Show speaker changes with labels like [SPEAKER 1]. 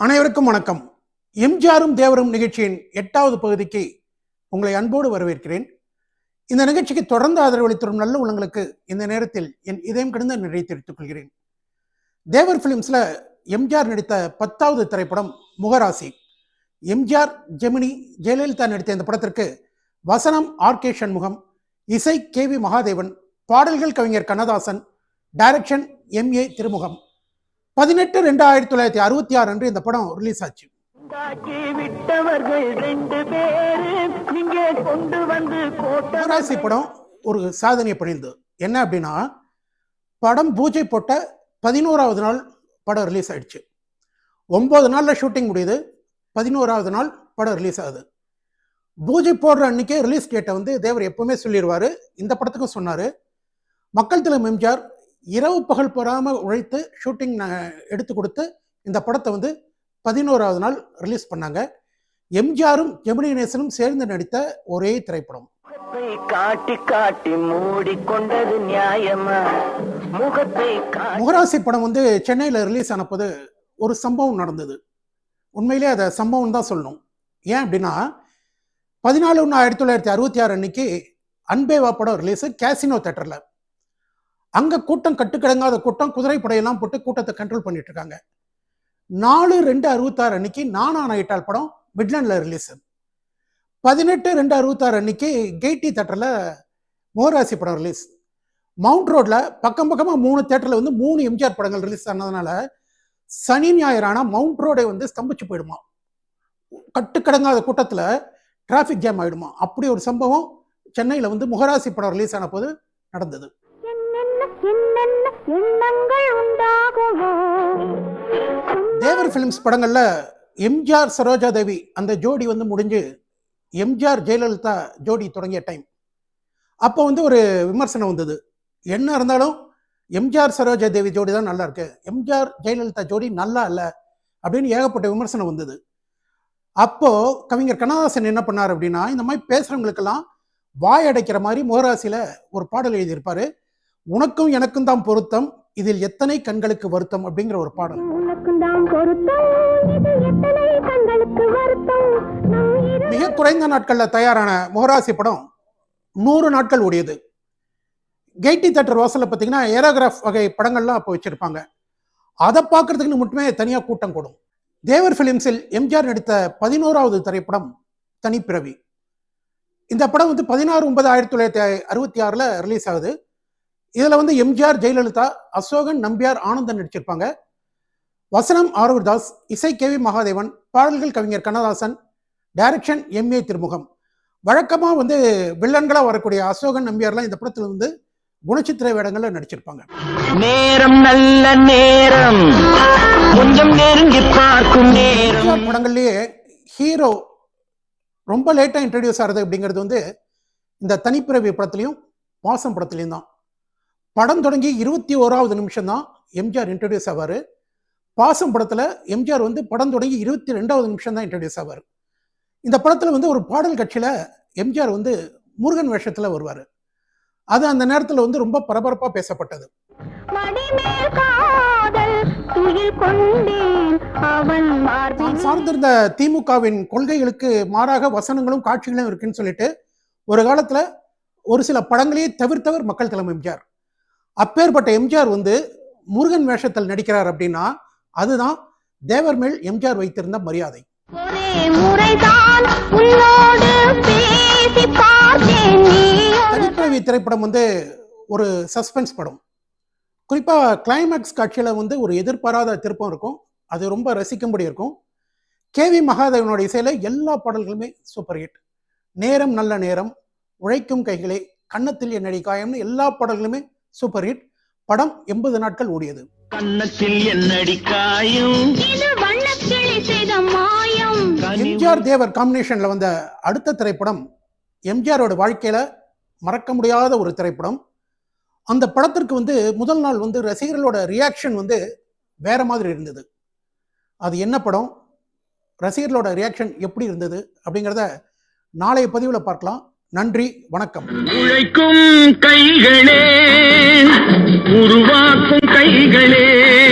[SPEAKER 1] அனைவருக்கும் வணக்கம். எம்ஜிஆரும் தேவரும் நிகழ்ச்சியின் எட்டாவது பகுதிக்கு உங்களை அன்போடு வரவேற்கிறேன். இந்த நிகழ்ச்சிக்கு தொடர்ந்து ஆதரவளித்தரும் நல்ல உள்ளங்களுக்கு இந்த நேரத்தில் என் இதயம் கடந்த நிறைய தெரிவித்துக் கொள்கிறேன். தேவர் பிலிம்ஸ்ல எம்ஜிஆர் நடித்த பத்தாவது திரைப்படம் முகராசி. எம்ஜிஆர் ஜெமினி ஜெயலலிதா நடித்த இந்த படத்திற்கு வசனம் ஆர். கே. சண்முகம் இசை கே. வி. மகாதேவன் பாடல்கள் கவிஞர் Kannadasan direction M A Thirumugam. பதினெட்டு ரெண்டு ஆயிரத்தி தொள்ளாயிரத்தி அறுபத்தி ஆறு அன்று இந்த படம் ரிலீஸ் ஆச்சு. முகராசி படம் ஒரு சாதனையை பண்ணியிருந்தது என்ன அப்படின்னா படம் பூஜை போட்ட பதினோராவது நாள் படம் ரிலீஸ் ஆயிடுச்சு. ஒன்பது நாளில் ஷூட்டிங் முடியுது. பதினோராவது நாள் படம் ரிலீஸ் ஆகுது. பூஜை போடுற அன்னைக்கே ரிலீஸ் டேட்டை வந்து தேவர் எப்பவுமே சொல்லிடுவார். இந்த படத்துக்கும் சொன்னார். மக்கள் திலம் எம்ஜிஆர் இரவு பகல் பெறாமல் உழைத்து ஷூட்டிங் எடுத்து கொடுத்து இந்த படத்தை வந்து பதினோராவது நாள் ரிலீஸ் பண்ணாங்க. எம்ஜிஆரும் ஜெமினி கணேசனும் சேர்ந்து நடித்த ஒரே திரைப்படம்.
[SPEAKER 2] காட்டி காட்டி மூடிக்கொண்டது நியாயமா? முகத்தை
[SPEAKER 1] முகராசி படம் வந்து சென்னையில் ரிலீஸ் ஆனப்போது ஒரு சம்பவம் நடந்தது. உண்மையிலே அதை சம்பவம் தான் சொல்லணும். ஏன் அப்படின்னா பதினாலு ஒன்று ஆயிரத்தி தொள்ளாயிரத்தி அறுபத்தி ஆறு அன்னைக்கு அன்பேவா படம் ரிலீஸு கேசினோ தேட்டரில் அங்கே கூட்டம் கட்டுக்கிடங்காத கூட்டம் குதிரைப்படையெல்லாம் போட்டு கூட்டத்தை கண்ட்ரோல் பண்ணிட்டு இருக்காங்க நாலு ரெண்டு அறுபத்தாறு அன்னைக்கு நானா நைட்டால் படம் மிட்லாண்டில் ரிலீஸ் பதினெட்டு ரெண்டு அறுபத்தாறு அன்னைக்கு கெய்டி தேட்டரில் முகராசி படம் ரிலீஸ் மவுண்ட் ரோட்ல பக்கம் பக்கமாக மூணு தேட்டரில் வந்து மூணு எம்ஜிஆர் படங்கள் ரிலீஸ் ஆனதுனால சனி ஞாயிறானா மவுண்ட் ரோடே வந்து ஸ்தம்பிச்சு போயிடுமா? கட்டுக்கடங்காத கூட்டத்தில் டிராஃபிக் ஜாம் ஆயிடுமா? அப்படி ஒரு சம்பவம் சென்னையில் வந்து முகராசி படம் ரிலீஸ் ஆன போது நடந்தது.
[SPEAKER 3] எண்ணங்கள் உண்டாகுமோ?
[SPEAKER 1] தேவர் ஃபிலிம்ஸ் படங்களில் எம்ஜிஆர் சரோஜா தேவி அந்த ஜோடி வந்து முடிஞ்சு எம்ஜிஆர் ஜெயலலிதா ஜோடி தொடங்கிய டைம் அப்போ வந்து ஒரு விமர்சனம் வந்தது. என்ன இருந்தாலும் எம்ஜிஆர் சரோஜா தேவி ஜோடி தான் நல்லா இருக்கு. எம்ஜிஆர் ஜெயலலிதா ஜோடி நல்லா இல்லை அப்படின்னு ஏகப்பட்ட விமர்சனம் வந்தது. அப்போ கவிஞர் கண்ணதாசன் என்ன பண்ணார் அப்படின்னா இந்த மாதிரி பேசுறவங்களுக்கெல்லாம் வாய் அடைக்கிற மாதிரி முகராசியில ஒரு பாடல் எழுதியிருப்பாரு. உனக்கும் எனக்கும் தான் பொருத்தம். இதில் எத்தனை கண்களுக்கு வருத்தம் அப்படிங்கிற ஒரு பாடல். மிக குறைந்த நாட்கள்ல தயாரான முகராசி படம் நூறு நாட்கள் ஓடியது. கெய்டி தேட்டர் வாசல்ல பார்த்தீங்கன்னா ஏரோகிராஃப் வகை படங்கள்லாம் அப்போ வச்சிருப்பாங்க. அதை பார்க்கறதுக்குன்னு மட்டுமே தனியாக கூட்டம் கூடும். தேவர் ஃபிலிம்ஸில் எம்ஜிஆர் நடித்த பதினோராவது திரைப்படம் தனிப்பிறவி. இந்த படம் வந்து பதினாறு ஒன்பது ஆயிரத்தி தொள்ளாயிரத்தி அறுபத்தி ஆறில் ரிலீஸ் ஆகுது. இதில் வந்து எம்ஜிஆர் ஜெயலலிதா அசோகன் நம்பியார் ஆனந்தன் நடிச்சிருப்பாங்க. வசனம் ஆரூர் தாஸ் இசை கே வி மகாதேவன் பாடல்கள் கவிஞர் Kannadasan direction M A Thirumugam. வழக்கமாக வந்து வில்லன்களாக வரக்கூடிய அசோகன் நம்பியார்லாம் இந்த படத்தில் வந்து குணச்சித்திர வேடங்களில் நடிச்சிருப்பாங்க.
[SPEAKER 2] நேரம் நல்ல நேரம். கொஞ்சம் நெருங்கி பார்க்கும் நேரம்.
[SPEAKER 1] படங்கள்லேயே ஹீரோ ரொம்ப லேட்டாக இன்ட்ரடியூஸ் ஆகிறது அப்படிங்கிறது வந்து இந்த தனிப்பிறவி படத்துலையும் பாசம் படத்துலையும் தான். படம் தொடங்கி இருபத்தி ஓராவது நிமிஷம் தான் எம்ஜிஆர் இன்ட்ரடியூஸ் ஆவார். பாசம் படத்தில் எம்ஜிஆர் வந்து படம் தொடங்கி இருபத்தி ரெண்டாவது நிமிஷம் தான் இன்ட்ரடியூஸ் ஆவார். இந்த படத்தில் வந்து ஒரு பாடல் கட்சியில் எம்ஜிஆர் வந்து முருகன் வேஷத்தில் வருவார். அது அந்த நேரத்தில் வந்து ரொம்ப பரபரப்பாக பேசப்பட்டது. தான் சார்ந்திருந்த திமுகவின் கொள்கைகளுக்கு மாறாக வசனங்களும் காட்சிகளும் இருக்குன்னு சொல்லிட்டு ஒரு காலத்துல ஒரு சில படங்களையே தவிர்த்தவர் மக்கள் தலைமை எம்ஜிஆர். அப்பேற்பட்ட எம்ஜிஆர் வந்து முருகன் வேஷத்தில் நடிக்கிறார் அப்படின்னா அதுதான் தேவர் மேல் எம்ஜிஆர் வைத்திருந்த மரியாதை. தனிப்பிறவி திரைப்படம் வந்து ஒரு சஸ்பென்ஸ் படம். குறிப்பாக கிளைமேக்ஸ் காட்சியில் வந்து ஒரு எதிர்பாராத திருப்பம் இருக்கும். அது ரொம்ப ரசிக்கும்படி இருக்கும். கேவி மகாதேவனோட இசையில் எல்லா பாடல்களுமே சூப்பர் ஹிட் நேரம் நல்ல நேரம் உழைக்கும் கைகளே கன்னத்தில் என்னடி காயம்னு எல்லா பாடல்களுமே சூப்பர் ஹிட். படம் எண்பது நாட்கள் ஓடியது.
[SPEAKER 2] கன்னத்தில் என்னடி காயும்?
[SPEAKER 1] எம்ஜிஆர் தேவர் காம்பினேஷன்ல வந்த அடுத்த திரைப்படம் எம்ஜிஆரோட வாழ்க்கையில மறக்க முடியாத ஒரு திரைப்படம். அந்த படத்திற்கு வந்து முதல் நாள் வந்து ரசிகர்களோட ரியாக்ஷன் வந்து வேற மாதிரி இருந்தது. அது என்ன படம்? ரசிகர்களோட ரியாக்ஷன் எப்படி இருந்தது? அப்படிங்கிறத நாளைய பதிவில் பார்க்கலாம். நன்றி வணக்கம்.
[SPEAKER 2] உழைக்கும் கைகளே உருவாக்கும் கைகளே.